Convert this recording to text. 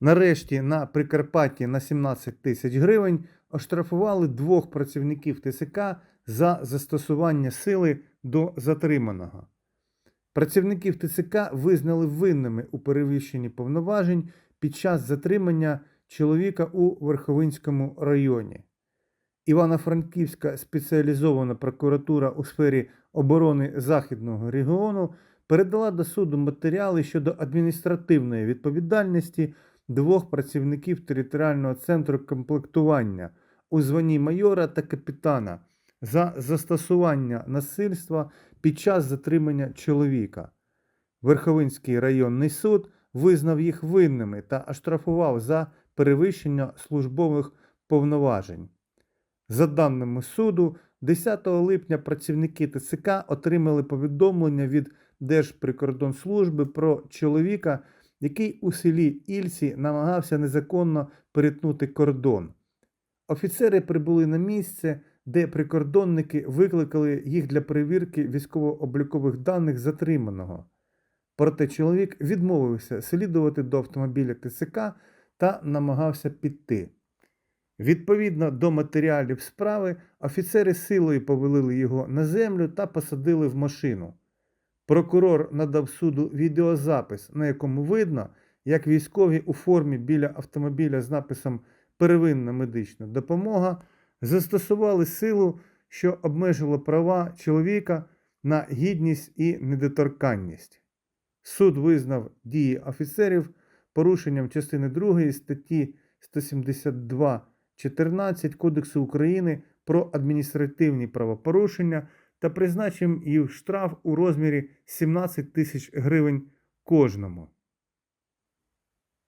Нарешті на Прикарпатті на 17 тисяч гривень оштрафували двох працівників ТСК за застосування сили до затриманого. Працівників ТЦК визнали винними у перевищенні повноважень під час затримання чоловіка у Верховинському районі. Івано-Франківська спеціалізована прокуратура у сфері оборони Західного регіону передала до суду матеріали щодо адміністративної відповідальності двох працівників територіального центру комплектування у званні майора та капітана за застосування насильства під час затримання чоловіка. Верховинський районний суд визнав їх винними та оштрафував за перевищення службових повноважень. За даними суду, 10 липня працівники ТЦК отримали повідомлення від Держприкордонслужби про чоловіка, який у селі Ільсі намагався незаконно перетнути кордон. Офіцери прибули на місце, де прикордонники викликали їх для перевірки військово-облікових даних затриманого. Проте чоловік відмовився слідувати до автомобіля ТЦК та намагався піти. Відповідно до матеріалів справи, офіцери силою повелили його на землю та посадили в машину. Прокурор надав суду відеозапис, на якому видно, як військові у формі біля автомобіля з написом Первинна медична допомога застосували силу, що обмежила права чоловіка на гідність і недоторканність. Суд визнав дії офіцерів порушенням частини 2 статті 172.14 Кодексу України про адміністративні правопорушення та призначив їм штраф у розмірі 17 тисяч гривень кожному.